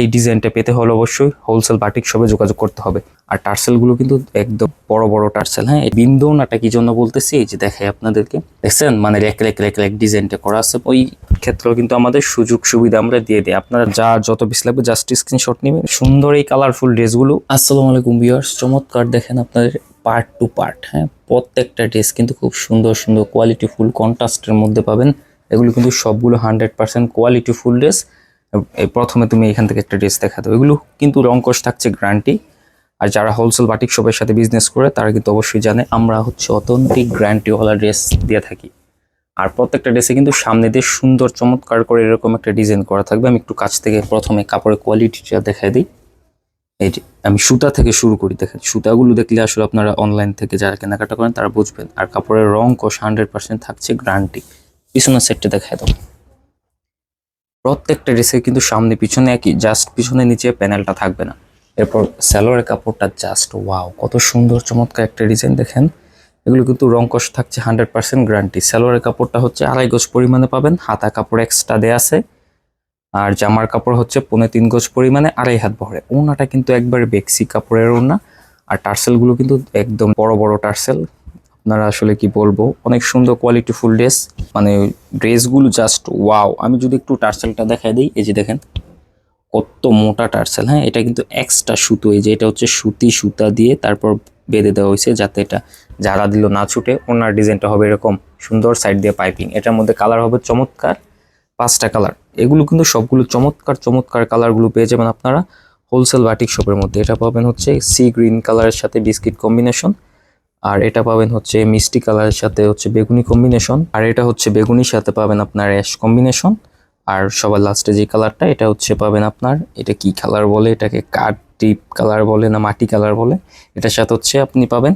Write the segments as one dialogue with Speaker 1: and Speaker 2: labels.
Speaker 1: এই ডিজাইনটা পেতে হলে অবশ্যই হোলসেল বাটিক শপে যোগাযোগ করতে হবে। আর টার্সেলগুলো কিন্তু একদম বড় বড় টার্সেল হ্যাঁ? বিন্দুনাটা কি জন্য বলতেছি, এই যে দেখাই আপনাদেরকে। দেখছেন? মানে রেক রেক রেক রেক ডিজাইনটা করা আছে। ওই ক্ষেত্রেও কিন্তু আমাদের সুযোগ সুবিধা আমরা দিয়ে দিই। আপনারা যা, যত বেশি লাগবে জাস্ট স্ক্রিনশট নেবেন। সুন্দর এই কালারফুল ড্রেসগুলো আসসালামু আলাইকুম ভিউয়ার্স চমৎকার দেখেন আপনাদের পার্ট টু পার্ট হ্যাঁ? প্রত্যেকটা ড্রেস কিন্তু খুব সুন্দর সুন্দর কোয়ালিটি ফুল কন্ট্রাস্টের মধ্যে পাবেন। এগুলো কিন্তু সবগুলো hundred percent quality full dress প্রথমে তুমি এখান থেকে একটা ড্রেস দেখা দাও। এগুলো কিন্তু রঙ্কশ থাকছে গ্যারান্টি আর যারা হোলসেল বাটিক শপের সাথে বিজনেস করে, তারা কিন্তু অবশ্যই জানে, আমরা হচ্ছে অথেন্টিক গ্যারান্টিওয়ালা ড্রেস দিয়ে থাকি। আর প্রত্যেকটা ড্রেসে কিন্তু সামনে দিয়ে সুন্দর, চমৎকার করে এরকম একটা ডিজাইন করা থাকবে। আমি একটু কাছ থেকে প্রথমে কাপড়ের কোয়ালিটিটা দেখাই দিই। এই যে, আমি সুতা থেকে শুরু করি, দেখেন। সুতাগুলো দেখলে আসলে আপনারা অনলাইন থেকে যারা কেনাকাটা করেন, তারা বুঝবেন। আর কাপড়ের রং কোষ হান্ড্রেড পার্সেন্ট থাকছে গ্যারান্টি পিছনের সেটটা দেখায় দাও। প্রত্যেকটা ড্রেসে কিন্তু সামনে পিছনে একই জাস্ট পিছনে নিচে প্যানেলটা থাকবে না। এরপর স্যালোয়ারের কাপড়টা জাস্ট ওয়াও কত সুন্দর, চমৎকার একটা ডিজাইন দেখেন। এগুলো কিন্তু রংকশ থাকছে হান্ড্রেড পার্সেন্ট গ্যারান্টি স্যালোয়ারের কাপড়টা হচ্ছে আড়াই গজ পরিমাণে পাবেন, হাতা কাপড় এক্সট্রা দেয়া আছে। আর জামার কাপড় হচ্ছে পৌনে তিন গজ পরিমাণে আড়াই হাত বহরে। ওনাটা কিন্তু একবারে বেক্সি কাপড়ের ওনা আর টার্সেলগুলো কিন্তু একদম বড় বড় টার্সেল। আপনারা আসলে কি বলব? অনেক সুন্দর কোয়ালিটি ফুল ড্রেস মানে ড্রেসগুলো জাস্ট ওয়াও আমি যদি একটু টার্সেলটা দেখাই দিই, এই যে দেখেন, কত মোটা টার্সেল হ্যাঁ? এটা কিন্তু এক্সট্রা সুতো, এই যে এটা হচ্ছে সুতি সুতা দিয়ে তারপর বেঁধে দেওয়া হয়েছে যাতে এটা যারা দিল না ছুটে। ওনার ডিজাইনটা হবে এরকম, সুন্দর সাইড দিয়ে পাইপিং এটার মধ্যে কালার হবে চমৎকার, পাঁচটা কালার এগুলো কিন্তু সবগুলো চমৎকার চমৎকার কালারগুলো পেয়ে যাবেন আপনারা হোলসেল বাটিক শপের মধ্যে। এটা পাবেন হচ্ছে সি গ্রিন কালারের সাথে বিস্কিট কম্বিনেশন আর এটা পাবেন হচ্ছে মিষ্টি কালারের সাথে হচ্ছে বেগুনি কম্বিনেশন আর এটা হচ্ছে বেগুনির সাথে পাবেন আপনার অ্যাশ কম্বিনেশন আর সবার লাস্টে যে কালারটা, এটা হচ্ছে পাবেন আপনার, এটা কি কালার বলে, এটাকে কাঠ ডিপ কালার বলে না মাটি কালার বলে, এটার সাথে হচ্ছে আপনি পাবেন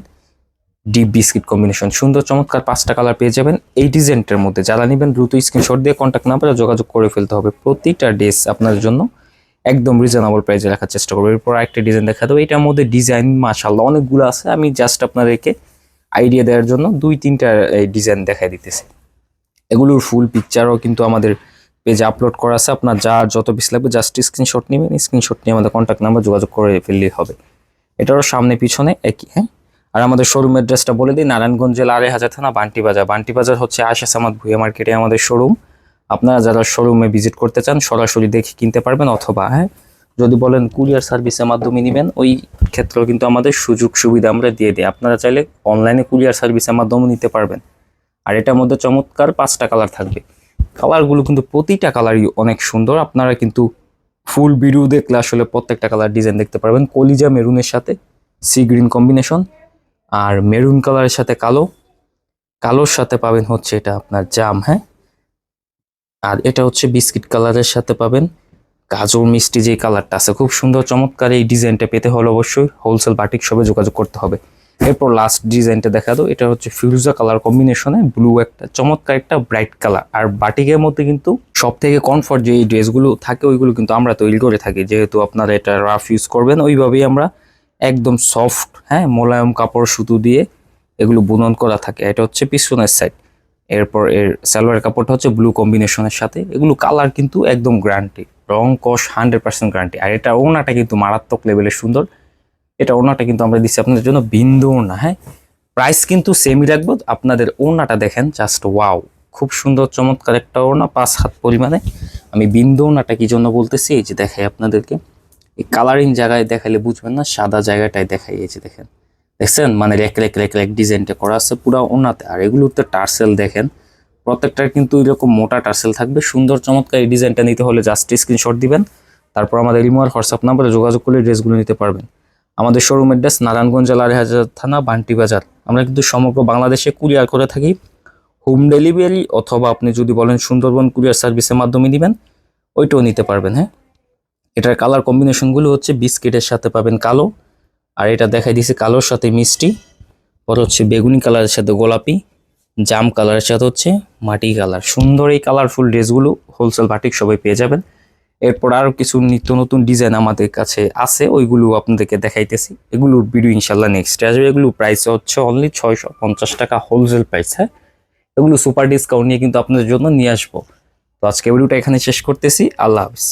Speaker 1: ডিপ বিস্কিট কম্বিনেশন সুন্দর চমৎকার পাঁচটা কালার পেয়ে যাবেন এই ডিজাইনটার মধ্যে। যারা নেবেন দ্রুত স্ক্রিনশট দিয়ে কন্ট্যাক্ট নাম্বারে যোগাযোগ করে ফেলতে হবে। প্রতিটা ড্রেস আপনার জন্য একদম রিজনেবল প্রাইসে রাখার চেষ্টা করব। এরপর একটা ডিজাইন দেখা দেবো। এটার মধ্যে ডিজাইন মাশাল্লাহ অনেকগুলো আছে। আমি জাস্ট আপনাদেরকে আইডিয়া দেওয়ার জন্য দুই তিনটা ডিজাইন দেখাই দিতেছে। এগুলোর ফুল পিকচারও কিন্তু আমাদের পেজে আপলোড করা আছে। আপনার যা যত বেশি লাগবে জাস্ট স্ক্রিনশট নেবেন। স্ক্রিনশট নিয়ে আমাদের কন্ট্যাক্ট নাম্বার যোগাযোগ করে ফেললেই হবে। এটারও সামনে পিছনে একই হ্যাঁ? আর আমাদের শোরুম অ্যাড্রেসটা বলে দিই, নারায়ণগঞ্জ জেলা আড়াই হাজার থানা, বান্টি বাজার। বান্টি বাজার হচ্ছে আশা সামাদ ভুয়া মার্কেটে আমাদের শোরুম আপনারা যারা শোরুমে ভিজিট করতে চান, সরাসরি দেখে কিনতে পারবেন, অথবা হ্যাঁ? যদি বলেন কুরিয়ার সার্ভিসের মাধ্যমে নেবেন, ওই ক্ষেত্রেও কিন্তু আমাদের সুযোগ সুবিধা আমরা দিয়ে দিই। আপনারা চাইলে অনলাইনে কুরিয়ার সার্ভিসের মাধ্যমে নিতে পারবেন। আর এটার মধ্যে চমৎকার পাঁচটা কালার থাকবে। কালারগুলো কিন্তু প্রতিটা কালারই অনেক সুন্দর। আপনারা কিন্তু ফুল ভিডিও দেখলে আসলে প্রত্যেকটা কালার ডিজাইন দেখতে পারবেন। কলিজা মেরুনের সাথে, সি গ্রিন কম্বিনেশন। আর মেরুন কালারের সাথে কালো। কালোর সাথে পাবেন হচ্ছে এটা আপনার জাম হ্যাঁ? আর এটা হচ্ছে বিস্কিট কালারের সাথে পাবেন। গাজর মিষ্টি যে কালারটা আছে, খুব সুন্দর, চমৎকার এই ডিজাইনটা পেতে হলে অবশ্যই হোলসেল বাটিক শপে যোগাযোগ করতে হবে। এরপর লাস্ট ডিজাইনটা দেখা দাও এটা হচ্ছে ফিরোজা কালার কম্বিনেশনে ব্লু একটা, চমৎকার একটা ব্রাইট কালার আর বাটিকের মধ্যে কিন্তু সব থেকে কমফর্ট যে ড্রেসগুলো থাকে, ওইগুলো কিন্তু আমরা তৈরি করে থাকি। যেহেতু আপনারা এটা রাফ ইউজ করবেন, ওইভাবেই আমরা একদম সফট হ্যাঁ মোলায়ম কাপড় সুতো দিয়ে এগুলো বুনন করা থাকে। এটা হচ্ছে পিছনের সাইড এরপর এর সালোয়ার কাপড়টা হচ্ছে ব্লু কম্বিনেশনের সাথে। এগুলো কালার কিন্তু একদম গ্যারান্টি রং, কস হান্ড্রেড পার্সেন্ট গ্যারান্টি আর এটা ওনাটা কিন্তু মারাত্মক লেভেলের সুন্দর। এটা ওনাটা কিন্তু আমরা দিচ্ছি আপনাদের জন্য বিন্দু ওনা হ্যাঁ? প্রাইস কিন্তু সেমই রাখব। আপনাদের ওনাটা দেখেন জাস্ট ওয়াও খুব সুন্দর, চমৎকার একটা ওনা পাঁচ হাত পরিমাণে। আমি বিন্দু ওনাটা কি জন্য বলতেছি? এই যে দেখাই আপনাদেরকে। এই কালারিং জায়গায় দেখালে বুঝবেন না, সাদা জায়গাটায় দেখাই, এই যে দেখেন। দেখছেন? মানে রেক রেক রেক রেক ডিজাইনটা করা আছে পুরো ওনাতে। আর এগুলোতে টার্সেল দেখেন, প্রত্যেকটার কিন্তু এরকম মোটা টার্সেল থাকবে। সুন্দর, চমৎকার এই ডিজাইনটা নিতে হলে জাস্ট স্ক্রিনশট দিবেন। তারপর আমাদের ইমো আর হোয়াটসঅ্যাপ নাম্বারে যোগাযোগ করলে ড্রেসগুলো নিতে পারবেন। আমাদের শোরুম অ্যাড্রেস নারায়ণগঞ্জ জেলার হাজার থানা, বান্টি বাজার। আমরা কিন্তু সমগ্র বাংলাদেশে কুরিয়ার করে থাকি। হোম ডেলিভারি অথবা আপনি যদি বলেন সুন্দরবন কুরিয়ার সার্ভিসের মাধ্যমে দিবেন ওইটাও নিতে পারবেন হ্যাঁ? এটার কালার কম্বিনেশনগুলো হচ্ছে বিস্কিটের সাথে পাবেন কালো। আর এটা দেখাই দিয়েছে কালোর সাথে মিষ্টি। পর হচ্ছে বেগুনি কালারের সাথে গোলাপি, জাম কালারের সাথে হচ্ছে মাটি কালার। সুন্দর এই কালারফুল ড্রেসগুলো হোলসেল বাটিক সবাই পেয়ে যাবেন। এরপর আরও কিছু নিত্য নতুন ডিজাইন আমাদের কাছে আছে, ওইগুলো আপনাদেরকে দেখাইতেছি। এগুলোর ভিডিও ইনশাল্লাহ নেক্সট আসবে। এগুলো প্রাইস হচ্ছে অনলি ছয়শো পঞ্চাশ টাকা হোলসেল প্রাইস হ্যাঁ? এগুলো সুপার ডিসকাউন্ট নিয়ে কিন্তু আপনাদের জন্য নিয়ে আসব। তো আজকে ভিডিওটা এখানে শেষ করতেছি। আল্লাহ হাফিজ।